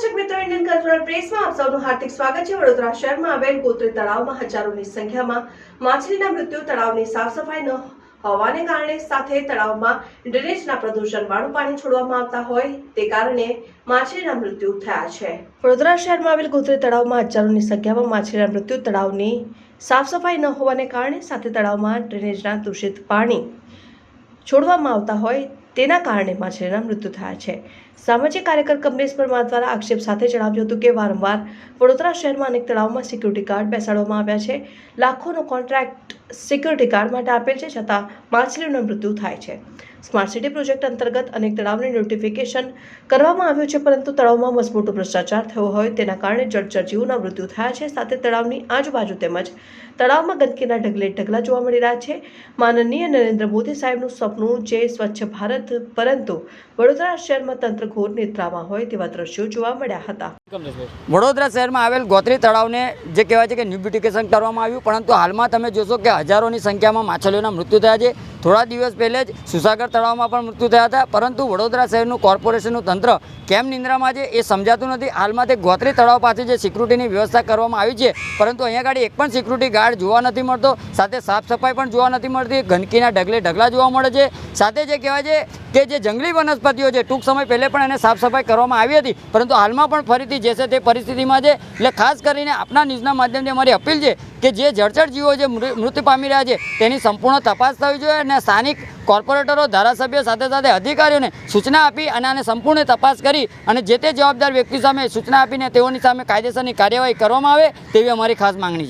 Indian cultural પ્રેસમાં આપ સૌનું હાર્દિક સ્વાગત છે. વડોદરા શહેરમાં આવેલ ગોત્રી તળાવમાં હજારોની સંખ્યામાં માછલીના મૃત્યુ, તળાવની સાફ સફાઈ ન હોવાને કારણે સાથે તળાવમાં ડ્રેનેજના પ્રદૂષણવાળું પાણી છોડવામાં આવતા હોય તે કારણે માછલીના મૃત્યુ થયા છે. વડોદરા શહેરમાં આવેલ ગોત્રી તળાવમાં હજારોની સંખ્યામાં માછલીના મૃત્યુ, તળાવની સાફ સફાઈ ન હોવાને કારણે સાથે તળાવમાં ડ્રેનેજના દૂષિત પાણી છોડવામાં આવતા હોય તેના કારણે માછલીના મૃત્યુ થયા છે. સામાજિક કાર્યકર કમલેશ પરમાર દ્વારા આક્ષેપ સાથે જણાવ્યું હતું કે વારંવાર વડોદરા શહેરમાં અનેક તળાવમાં સિક્યુરિટી ગાર્ડ બેસાડવામાં આવ્યા છે. લાખોનો કોન્ટ્રાક્ટ સિક્યુરિટી ગાર્ડ માટે આપેલ છે, છતાં માછલીઓનું મૃત્યુ થાય છે. સ્માર્ટ સિટી પ્રોજેક્ટ અંતર્ગત અનેક તળાવને નોટિફિકેશન કરવામાં આવ્યું છે, પરંતુ તળાવમાં મસમોટો ભ્રષ્ટાચાર થયો હોય તેના કારણે જળચર જીવોના મૃત્યુ થયા છે. સાથે તળાવની આજુબાજુ તેમજ તળાવમાં ગંદકીના ઢગલે ઢગલા જોવા મળી રહ્યા છે. માનનીય નરેન્દ્ર મોદી સાહેબનું સપનું જે સ્વચ્છ ભારત, પરંતુ વડોદરા શહેરમાં તંત્ર ઘોર નિદ્રામાં હોય તેવા દ્રશ્યો જોવા મળ્યા હતા. વડોદરા શહેરમાં આવેલ ગોત્રી તળાવને જે કહેવાય છે કે ન્યૂ બ્યુટિકેશન કરવામાં આવ્યું, પરંતુ હાલમાં તમે જોશો કે હજારોની સંખ્યામાં માછલીઓના મૃત્યુ થયા છે. થોડા દિવસ પહેલે જ સુસાગર તળાવમાં પણ મૃત્યુ થયા હતા, પરંતુ વડોદરા શહેરનું કોર્પોરેશનનું તંત્ર કેમ નિંદ્રામાં છે એ સમજાતું નથી. હાલમાં તે ગોત્રી તળાવ પાસે જે સિક્યુરિટીની વ્યવસ્થા કરવામાં આવી છે, પરંતુ અહીંયા આગળ એક પણ સિક્યુરિટી ગાર્ડ જોવા નથી મળતો, સાથે સાફ સફાઈ પણ જોવા નથી મળતી, ગંદકીના ઢગલે ઢગલા જોવા મળે છે. સાથે જે કહેવાય છે કે જે જંગલી વનસ્પતિઓ છે, ટૂંક સમય પહેલે પણ એને સાફ સફાઈ કરવામાં આવી હતી, પરંતુ હાલમાં પણ ફરીથી જે છે તે પરિસ્થિતિમાં છે. એટલે ખાસ કરીને આપના ન્યૂઝના માધ્યમથી અમારી અપીલ છે કે જે જળચર જીવો જે મૃત્યુ પામી રહ્યા છે, તેની સંપૂર્ણ તપાસ થવી જોઈએ અને સ્થાનિક કોર્પોરેટરો, ધારાસભ્યો સાથે સાથે અધિકારીઓને સૂચના આપી અને આને સંપૂર્ણ તપાસ કરી અને જે તે જવાબદાર વ્યક્તિ સામે સૂચના આપીને તેઓની સામે કાયદેસરની કાર્યવાહી કરવામાં આવે તેવી અમારી ખાસ માંગણી છે.